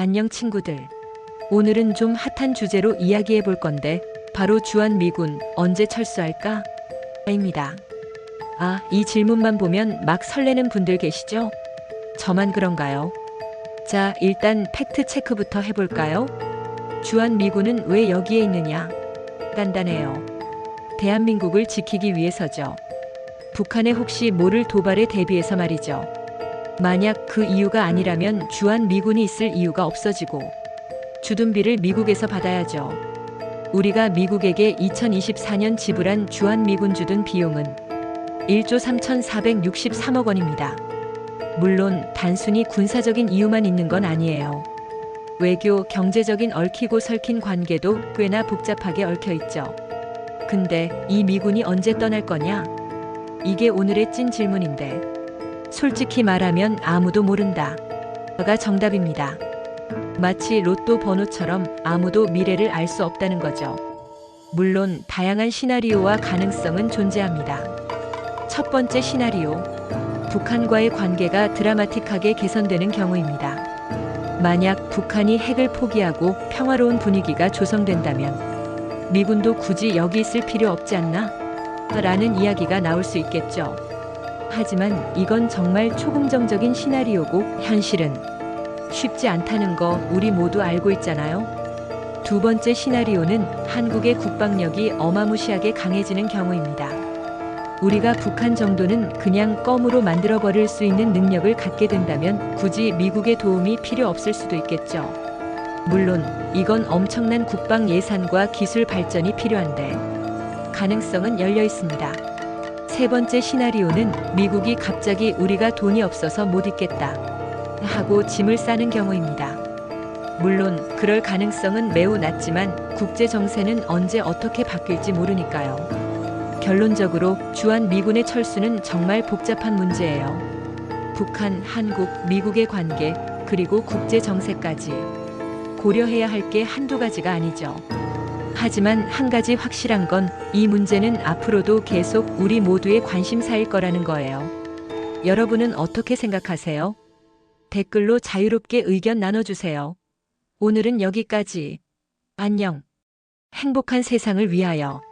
안녕 친구들. 오늘은 좀 핫한 주제로 이야기해 볼 건데, 바로 주한 미군 언제 철수할까? 입니다. 아, 이 질문만 보면 막 설레는 분들 계시죠? 저만 그런가요? 자, 일단 팩트 체크부터 해볼까요? 주한 미군은 왜 여기에 있느냐? 간단해요. 대한민국을 지키기 위해서죠. 북한의 혹시 모를 도발에 대비해서 말이죠. 만약 그 이유가 아니라면 주한 미군이 있을 이유가 없어지고 주둔비를 미국에서 받아야죠. 우리가 미국에게 2024년 지불한 주한 미군 주둔 비용은 1조 3,463억 원입니다. 물론 단순히 군사적인 이유만 있는 건 아니에요. 외교, 경제적인 얽히고 설킨 관계도 꽤나 복잡하게 얽혀 있죠. 근데 이 미군이 언제 떠날 거냐? 이게 오늘의 찐 질문인데. 솔직히 말하면 아무도 모른다. 가 정답입니다. 마치 로또 번호처럼 아무도 미래를 알 수 없다는 거죠. 물론 다양한 시나리오와 가능성은 존재합니다. 첫 번째 시나리오. 북한과의 관계가 드라마틱하게 개선되는 경우입니다. 만약 북한이 핵을 포기하고 평화로운 분위기가 조성된다면 미군도 굳이 여기 있을 필요 없지 않나? 라는 이야기가 나올 수 있겠죠. 하지만 이건 정말 초긍정적인 시나리오고 현실은 쉽지 않다는 거 우리 모두 알고 있잖아요. 두 번째 시나리오는 한국의 국방력이 어마무시하게 강해지는 경우입니다. 우리가 북한 정도는 그냥 껌으로 만들어 버릴 수 있는 능력을 갖게 된다면 굳이 미국의 도움이 필요 없을 수도 있겠죠. 물론 이건 엄청난 국방 예산과 기술 발전이 필요한데 가능성은 열려 있습니다. 세 번째 시나리오는 미국이 갑자기 우리가 돈이 없어서 못 있겠다 하고 짐을 싸는 경우입니다. 물론 그럴 가능성은 매우 낮지만 국제 정세는 언제 어떻게 바뀔지 모르니까요. 결론적으로 주한 미군의 철수는 정말 복잡한 문제예요. 북한, 한국, 미국의 관계, 그리고 국제 정세까지 고려해야 할 게 한두 가지가 아니죠. 하지만 한 가지 확실한 건 이 문제는 앞으로도 계속 우리 모두의 관심사일 거라는 거예요. 여러분은 어떻게 생각하세요? 댓글로 자유롭게 의견 나눠주세요. 오늘은 여기까지. 안녕. 행복한 세상을 위하여.